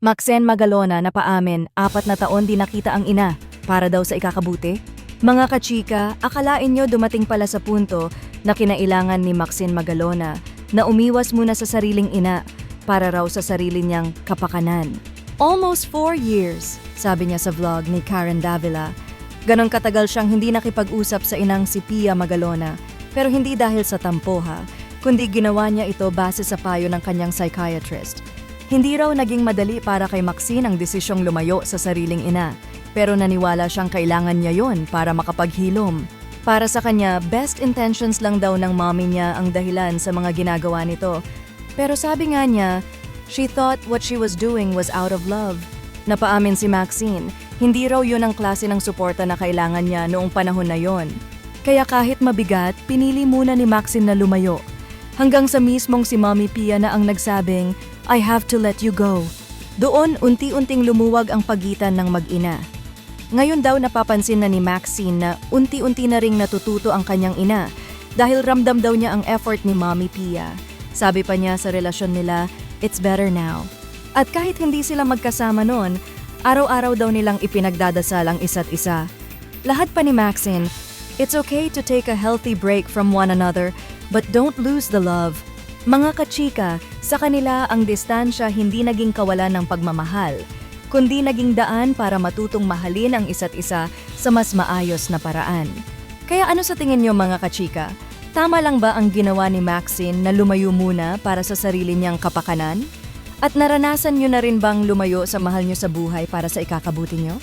Maxen Magalona na paamin, apat na taon di nakita ang ina, para daw sa ikakabuti. Mga kachika, akalain nyo dumating pala sa punto na kinailangan ni Maxine Magalona na umiwas muna sa sariling ina para raw sa sarili niyang kapakanan. Almost four years, sabi niya sa vlog ni Karen Davila. Ganon katagal siyang hindi nakipag-usap sa inang si Pia Magalona, pero hindi dahil sa tampoha, kundi ginawa niya ito base sa payo ng kanyang psychiatrist. Hindi raw naging madali para kay Maxine ang desisyong lumayo sa sariling ina, pero naniwala siyang kailangan niya yon para makapaghilom. Para sa kanya, best intentions lang daw ng mommy niya ang dahilan sa mga ginagawa nito. Pero sabi nga niya, she thought what she was doing was out of love. Napaamin si Maxine, hindi raw yun ang klase ng suporta na kailangan niya noong panahon na yon. Kaya kahit mabigat, pinili muna ni Maxine na lumayo. Hanggang sa mismong si Mommy Pia na ang nagsabing, I have to let you go. Doon unti-unting lumuwag ang pagitan ng mag-ina. Ngayon daw napapansin na ni Maxine na unti-unti na ring natututo ang kanyang ina dahil ramdam daw niya ang effort ni Mommy Pia. Sabi pa niya sa relasyon nila, it's better now. At kahit hindi sila magkasama noon, araw-araw daw nilang ipinagdadasal ang isa't isa. Lahat pa ni Maxine, it's okay to take a healthy break from one another, but don't lose the love. Mga kachika, sa kanila ang distansya hindi naging kawalan ng pagmamahal, kundi naging daan para matutong mahalin ang isa't isa sa mas maayos na paraan. Kaya ano sa tingin niyo mga kachika? Tama lang ba ang ginawa ni Maxine na lumayo muna para sa sarili niyang kapakanan? At naranasan niyo na rin bang lumayo sa mahal niyo sa buhay para sa ikakabuti niyo?